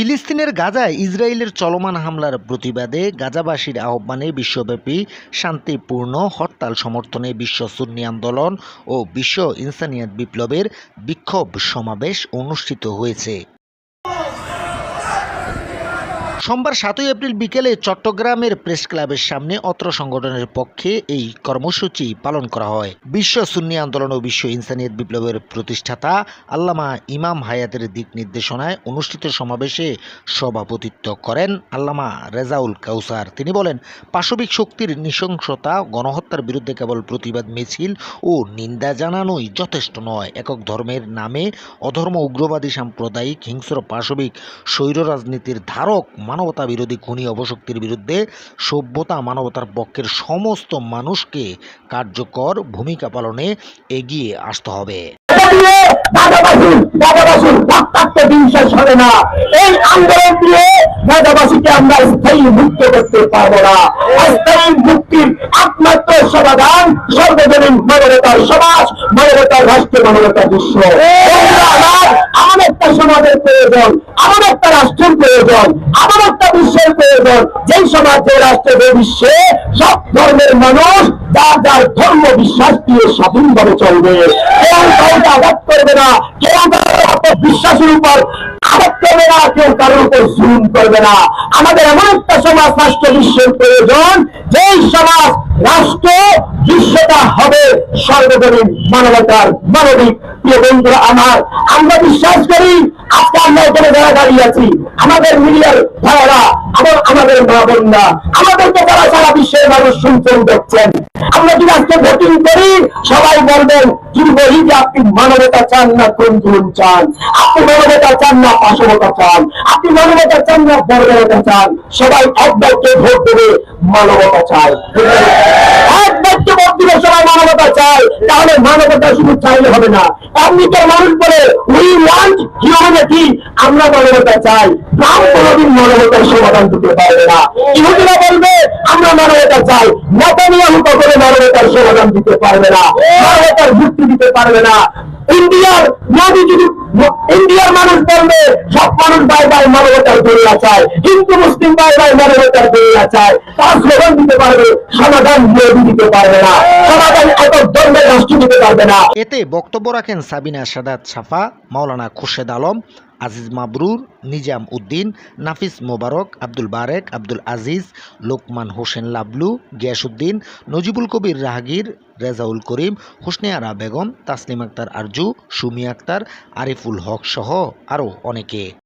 ফিলিস্তিনের গাজায় ইসরায়েলের চলমান হামলার প্রতিবাদে গাজাবাসীর আহ্বানে বিশ্বব্যাপী শান্তিপূর্ণ হরতাল সমর্থনে বিশ্ব সুন্নি আন্দোলন ও বিশ্ব ইনসানিয়াত বিপ্লবের বিক্ষোভ সমাবেশ অনুষ্ঠিত হয়েছে। সোমবার সাতই এপ্রিল বিকেলে চট্টগ্রামের প্রেস ক্লাবের সামনে অত্র সংগঠনের পক্ষে এই কর্মসূচি পালন করা হয়। বিশ্ব সুন্নি আন্দোলন ও বিশ্ব ইনসানিয়ত বিপ্লবের প্রতিষ্ঠাতা আল্লামা ইমাম হায়াতের দিক নির্দেশনায় অনুষ্ঠিত সমাবেশে সভাপতিত্ব করেন আল্লামা রেজাউল কাউসার। তিনি বলেন, পাশবিক শক্তির নৃশংসতা, গণহত্যার বিরুদ্ধে কেবল প্রতিবাদ মিছিল ও নিন্দা জানানোই যথেষ্ট নয়। একক ধর্মের নামে অধর্ম উগ্রবাদী সাম্প্রদায়িক, হিংস্র পাশবিক, স্বৈর রাজনীতির ধারক মানবতা বিরোধী খুনি অবশক্তির বিরুদ্ধে সভ্যতা মানবতার পক্ষের সমস্ত মানুষকে কার্যকর ভূমিকা পালনে এগিয়ে আসতে হবে। সমাজ মানবতার রাষ্ট্র মানবতার বিশ্ব বন্ধুরা আমার, আমার একটা সমাজের প্রয়োজন আমার একটা রাষ্ট্রের প্রয়োজন আমার একটা বিশ্বের প্রয়োজন। যেই সমাজ রাষ্ট্রে বিশ্বে সব ধর্মের মানুষ যার যার ধর্ম বিশ্বাস দিয়ে স্বাধীনভাবে চলবে। কেউ কাউকে আঘাত করবে না, কেউ বিশ্বাসের উপর করবে না, কেউ কারোর উপর জুলুম করবে না। আমাদের এমন একটা সমাজ, রাষ্ট্র বিশ্বের প্রয়োজন সমাজ রাষ্ট্র বিশ্বটা হবে সর্বজনীন মানবতার মানবিক। বিশ্বাস করি, আজকে আমরা এখানে যারা দাঁড়িয়ে আছি, আমাদের মিডিয়ার ভাইয়েরা আমাদের মা বোনরা, আমাদেরকে যারা সারা বিশ্বের মানুষ শুনছেন, দেখছেন আমরা যদি আজকে ভোটিং করি, সবাই বলবেন যদি বলি যে আপনি মানবতা চান না গ্রন্থন চান। আপনি মানবতা চান না, পাশবতা চান। আপনি মানবতা চান না বর্গতা চান। সবাই এক বাক্যে ভোট দেবে, মানবতা চায় এক বাক্যে ভোট দিলে সবাই মানবতা চায়। তাহলে মানবতা শুধু চাইলে হবে না। এমনিতে মানুষ বলে উই ওয়ান্ট হিউম্যানিটি আমরা মানবতা চাই। নাম কোনোদিন মানবতার সমাধান দিতে পারবে না। ইহুদিরা বলবে, আমরা মানবতা চাই। নেতানিয়াহু কখনো মানবতার সমাধান দিতে পারবে না মানবতার যুক্তি দিতে পারবে না। ইন্ডিয়ার মোদী যদি ইন্ডিয়ার মানুষ বলবে, সব মানুষ বাই বাই মানবতার দরিয়া চায়, হিন্দু, মুসলিম বাই বাই মানবতার দরিয়া চায় তার স্লোগান দিতে পারবে, সমাধান মোদী দিতে পারবে না, সমাধান একক ধর্মের রাষ্ট্র দিতে পারবে না। এতে বক্তব্য রাখেন সাবিনা সাদাত সাফা, মাওলানা খুরশেদ আলম, আজিজ মাবরুর, নিজাম উদ্দিন, নাফিস মোবারক, আব্দুল বারেক, আব্দুল আজিজ, লোকমান হোসেন লাবলু গিয়াসুদ্দিন নজিবুল কবির রাহাগীর, রেজাউল করিম, হোসনে আরা বেগম, তাসলিম আক্তার আরজু সুমি আক্তার আরিফুল হক সহ আরও অনেকে।